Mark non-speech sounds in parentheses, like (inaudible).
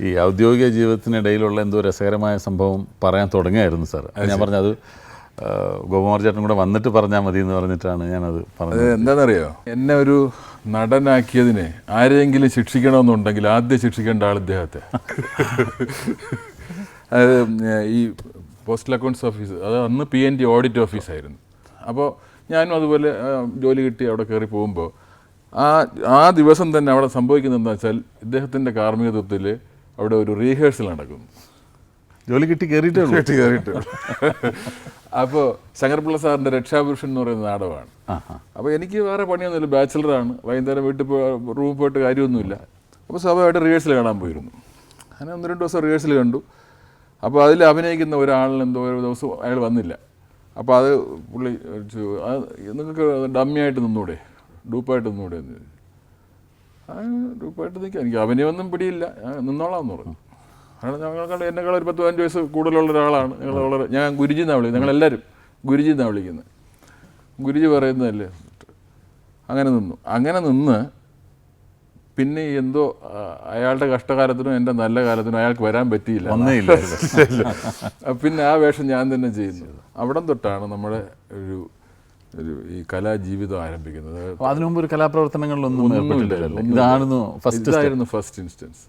ഈ ഔദ്യോഗിക ജീവിതത്തിനിടയിലുള്ള എന്തോ രസകരമായ സംഭവം പറയാൻ തുടങ്ങിയായിരുന്നു സാർ. അത് ഞാൻ പറഞ്ഞത് ഗോപകുമാർ ചേട്ടൻ കൂടെ വന്നിട്ട് പറഞ്ഞാൽ മതി എന്ന് പറഞ്ഞിട്ടാണ് ഞാനത് പറഞ്ഞത്. എന്താണെന്നറിയോ? എന്നെ ഒരു നടനാക്കിയതിനെ ആരെങ്കിലും ശിക്ഷിക്കണമെന്നുണ്ടെങ്കിൽ ആദ്യം ശിക്ഷിക്കേണ്ട ആൾ ഇദ്ദേഹത്തെ. അത് ഈ പോസ്റ്റൽ അക്കൗണ്ട്സ് ഓഫീസ് അത് അന്ന് പി എൻ ഡി ഓഡിറ്റ് ഓഫീസായിരുന്നു അപ്പോൾ ഞാനും അതുപോലെ ജോലി കിട്ടി അവിടെ കയറി പോകുമ്പോൾ ആ ആ ദിവസം തന്നെ അവിടെ സംഭവിക്കുന്നത് എന്താ വെച്ചാൽ ഇദ്ദേഹത്തിന്റെ കാർമ്മികത്വത്തിൽ അവിടെ ഒരു റീഹേഴ്സൽ നടക്കുന്നു. ജോലി കിട്ടി കയറിയിട്ടേ ഉള്ളൂ. കേട്ട് കയറിയിട്ട് അപ്പോൾ ശങ്കർപിള്ള സാറിന്റെ രക്ഷാപുരുഷൻ എന്ന് പറയുന്ന നാടകമാണ്. അപ്പോൾ എനിക്ക് വേറെ പണിയൊന്നുമില്ല ബാച്ചിലറാണ് വൈകുന്നേരം വീട്ടിൽ പോ റൂമിൽ പോയിട്ട് കാര്യമൊന്നുമില്ല. അപ്പോൾ സ്വാഭാവികമായിട്ട് റിഹേഴ്സൽ കാണാൻ പോയിരുന്നു. അങ്ങനെ ഒന്ന് രണ്ട് ദിവസം റിഹേഴ്സൽ കണ്ടു. അപ്പോൾ അതിൽ അഭിനയിക്കുന്ന ഒരാളിന് എന്തോ ഒരു ദിവസം അയാൾ വന്നില്ല. അപ്പോൾ അത് പുള്ളി ചോദിച്ചു, "അത് നിങ്ങൾക്ക് ഡമ്മിയായിട്ട് നിന്നൂടെ? ഡൂപ്പായിട്ട് നിന്നൂടെ എന്ന്. ഡൂപ്പായിട്ട് നിൽക്കാം എനിക്ക് അഭിനയമൊന്നും പിടിയില്ല. ഞാൻ നിന്നോളാം പറഞ്ഞു. കാരണം ഞങ്ങൾ എന്നെക്കാൾ ഒരു പത്ത് പതിനഞ്ച് വയസ്സ് കൂടുതലുള്ള ഒരാളാണ്. ഞങ്ങൾ വളരെ ഞാൻ ഗുരുജി എന്നാണ് വിളിക്കുന്നത്. ഞങ്ങളെല്ലാവരും ഗുരുജി എന്നാണ് വിളിക്കുന്നത്. ഗുരുജി പറയുന്നതല്ലേ? അങ്ങനെ നിന്നു. അങ്ങനെ നിന്ന് പിന്നെ എന്തോ അയാളുടെ കഷ്ടകാലത്തിനും എന്റെ നല്ല കാലത്തിനും അയാൾക്ക് വരാൻ പറ്റിയില്ല. ഒന്നേ (laughs) പിന്നെ ആ വേഷം ഞാൻ തന്നെ ചെയ്യുന്നു. അവിടം തൊട്ടാണ് നമ്മുടെ ഒരു ഒരു ഈ കലാജീവിതം ആരംഭിക്കുന്നത് അതിനുമുമ്പ് ഒരു കലാപ്രവർത്തനങ്ങളിലൊന്നും ഏർപ്പെട്ടിട്ടില്ലല്ലോ. ഇതായിരുന്നു ഫസ്റ്റ് ഇൻസ്റ്റൻസ്